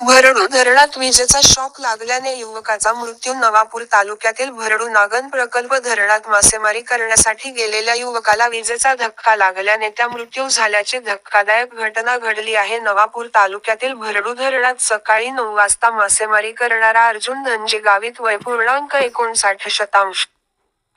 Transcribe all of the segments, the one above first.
भरडू धरणात विजेचा शॉक लागल्याने युवकाचा मृत्यू नवापूर तालुक्यातील भरडू नागन प्रकल्प धरणात मासेमारी करण्यासाठी गेलेल्या युवकाला विजेचा धक्का लागल्याने त्या मृत्यू झाल्याची धक्कादायक घटना घडली आहे. नवापूर तालुक्यातील भरडू धरणात सकाळी नऊ वाजता मासेमारी करणारा अर्जुन धनजी गावित वय पूर्णांक एकोणसाठ शतांश.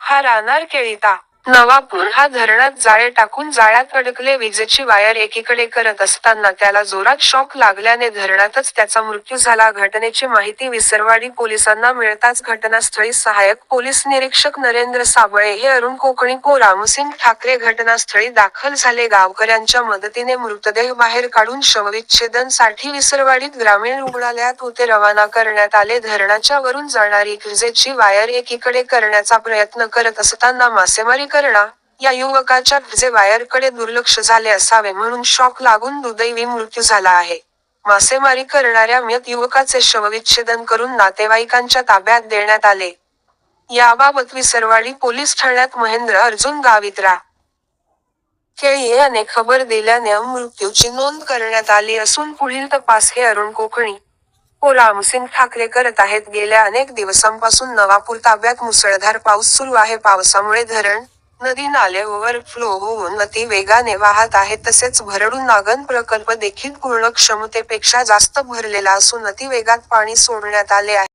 हा राहणार केळीता नवापूर हा धरणात जाळे टाकून जाळ्यात अडकले विजेची वायर एकीकडे करत असताना त्याला जोरात शॉक लागल्याने धरणातच त्याचा मृत्यू झाला. घटनेची माहिती विसरवाडी पोलिसांना मिळताच घटनास्थळी सहाय्यक पोलीस निरीक्षक नरेंद्र साबळे हे अरुण कोकणी को रामसिंग ठाकरे घटनास्थळी दाखल झाले. गावकऱ्यांच्या मदतीने मृतदेह बाहेर काढून शवविच्छेदनसाठी विसरवाडीत ग्रामीण रुग्णालयात होते रवाना करण्यात आले. धरणाच्या वरून जाणारी विजेची वायर एकीकडे करण्याचा प्रयत्न करत असताना मासेमारी करणा या युवकाच्या जे वायरकडे दुर्लक्ष झाले असावे म्हणून शॉक लागून दुदैवी मृत्यू झाला आहे. मासेमारी करणाऱ्या मृत युवकाचे शवविच्छेदन करून नातेवाईकांच्या ताब्यात देण्यात आले. याबाबत विसरवाडी पोलीस ठाण्यात महेंद्र अर्जुन गावित्रा केळी याने खबर दिल्याने मृत्यूची नोंद करण्यात आली असून पुढील तपास हे अरुण कोकणी हो रामसिंग ठाकरे करत आहेत. गेल्या अनेक दिवसांपासून नवापूर ताब्यात मुसळधार पाऊस सुरू आहे. पावसामुळे धरण नदी नाले ओव्हरफ्लो होऊन नदी वेगाने वाहत आहे. तसेच भरडून नागन प्रकल्प देखील पूर्ण क्षमतेपेक्षा जास्त भरलेला असून अति वेगात पाणी सोडण्यात आले आहे.